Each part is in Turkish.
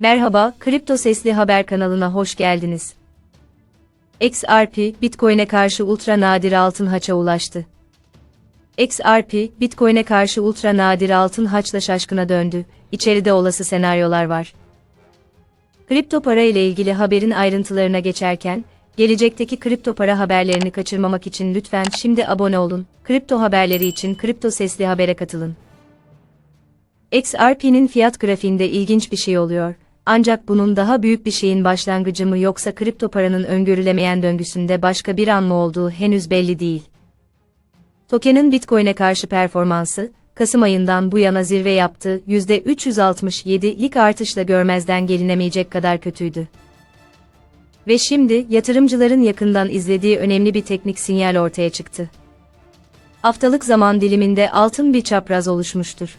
Merhaba, Kripto Sesli Haber kanalına hoş geldiniz. XRP, Bitcoin'e karşı ultra nadir altın haça ulaştı. XRP, Bitcoin'e karşı ultra nadir altın haçla şaşkına döndü. İçeride olası senaryolar var. Kripto para ile ilgili haberin ayrıntılarına geçerken, gelecekteki kripto para haberlerini kaçırmamak için lütfen şimdi abone olun. Kripto haberleri için Kripto Sesli Haber'e katılın. XRP'nin fiyat grafiğinde ilginç bir şey oluyor. Ancak bunun daha büyük bir şeyin başlangıcı mı yoksa kripto paranın öngörülemeyen döngüsünde başka bir an mı olduğu henüz belli değil. Token'ın Bitcoin'e karşı performansı, Kasım ayından bu yana zirve yaptığı %367'lik artışla görmezden gelinemeyecek kadar kötüydü. Ve şimdi yatırımcıların yakından izlediği önemli bir teknik sinyal ortaya çıktı. Haftalık zaman diliminde altın bir çapraz oluşmuştur.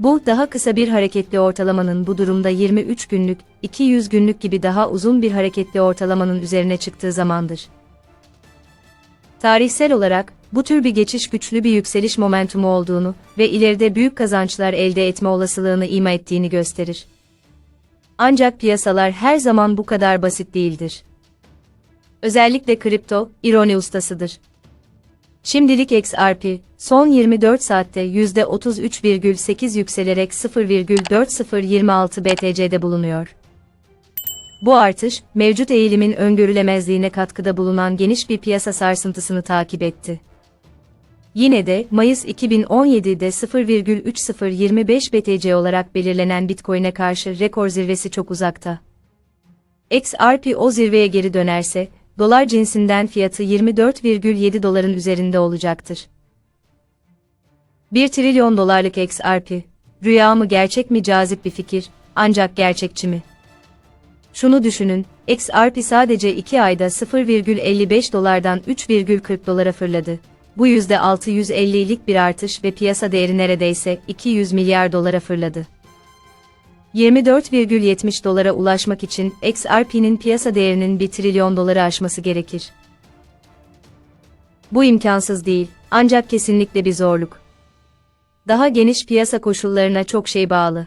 Bu, daha kısa bir hareketli ortalamanın bu durumda 23 günlük, 200 günlük gibi daha uzun bir hareketli ortalamanın üzerine çıktığı zamandır. Tarihsel olarak, bu tür bir geçiş güçlü bir yükseliş momentumu olduğunu ve ileride büyük kazançlar elde etme olasılığını ima ettiğini gösterir. Ancak piyasalar her zaman bu kadar basit değildir. Özellikle kripto, ironi ustasıdır. Şimdilik XRP, son 24 saatte %33,8 yükselerek 0,4026 BTC'de bulunuyor. Bu artış, mevcut eğilimin öngörülemezliğine katkıda bulunan geniş bir piyasa sarsıntısını takip etti. Yine de, Mayıs 2017'de 0,3025 BTC olarak belirlenen Bitcoin'e karşı rekor zirvesi çok uzakta. XRP o zirveye geri dönerse, dolar cinsinden fiyatı 24,7 doların üzerinde olacaktır. 1 trilyon dolarlık XRP, rüya mı gerçek mi cazip bir fikir, ancak gerçekçi mi? Şunu düşünün, XRP sadece 2 ayda 0,55 dolardan 3,40 dolara fırladı. Bu %650'lik bir artış ve piyasa değeri neredeyse 200 milyar dolara fırladı. 24,70 dolara ulaşmak için XRP'nin piyasa değerinin 1 trilyon doları aşması gerekir. Bu imkansız değil, ancak kesinlikle bir zorluk. Daha geniş piyasa koşullarına çok şey bağlı.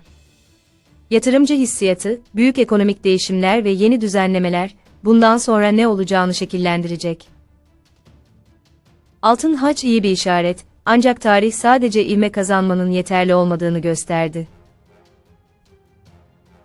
Yatırımcı hissiyatı, büyük ekonomik değişimler ve yeni düzenlemeler, bundan sonra ne olacağını şekillendirecek. Altın haç iyi bir işaret, ancak tarih sadece ivme kazanmanın yeterli olmadığını gösterdi.